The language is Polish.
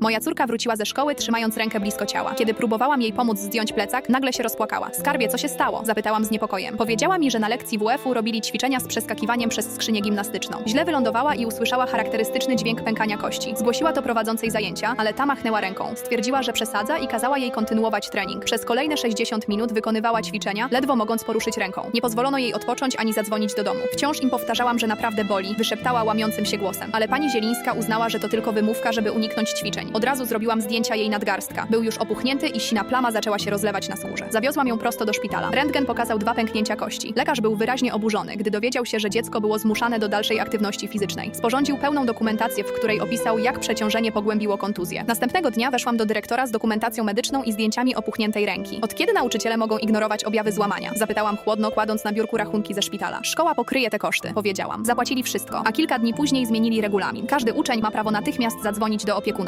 Moja córka wróciła ze szkoły, trzymając rękę blisko ciała. Kiedy próbowałam jej pomóc zdjąć plecak, nagle się rozpłakała. Skarbie, co się stało? Zapytałam z niepokojem. Powiedziała mi, że na lekcji WF-u robili ćwiczenia z przeskakiwaniem przez skrzynię gimnastyczną. Źle wylądowała i usłyszała charakterystyczny dźwięk pękania kości. Zgłosiła to prowadzącej zajęcia, ale ta machnęła ręką. Stwierdziła, że przesadza i kazała jej kontynuować trening. Przez kolejne 60 minut wykonywała ćwiczenia, ledwo mogąc poruszyć ręką. Nie pozwolono jej odpocząć ani zadzwonić do domu. Wciąż im powtarzałam, że naprawdę boli, wyszeptała łamiącym się głosem. Ale pani Zielińska uznała, że to tylko wymówka, żeby uniknąć ćwiczeń. Od razu zrobiłam zdjęcia jej nadgarstka. Był już opuchnięty i sina plama zaczęła się rozlewać na skórze. Zawiozłam ją prosto do szpitala. Rentgen pokazał dwa pęknięcia kości. Lekarz był wyraźnie oburzony, gdy dowiedział się, że dziecko było zmuszane do dalszej aktywności fizycznej. Sporządził pełną dokumentację, w której opisał, jak przeciążenie pogłębiło kontuzję. Następnego dnia weszłam do dyrektora z dokumentacją medyczną i zdjęciami opuchniętej ręki. Od kiedy nauczyciele mogą ignorować objawy złamania? Zapytałam chłodno, kładąc na biurku rachunki ze szpitala. Szkoła pokryje te koszty, powiedziałam. Zapłacili wszystko, a kilka dni później zmienili regulamin. Każdy uczeń ma prawo natychmiast zadzwonić do opiekuna.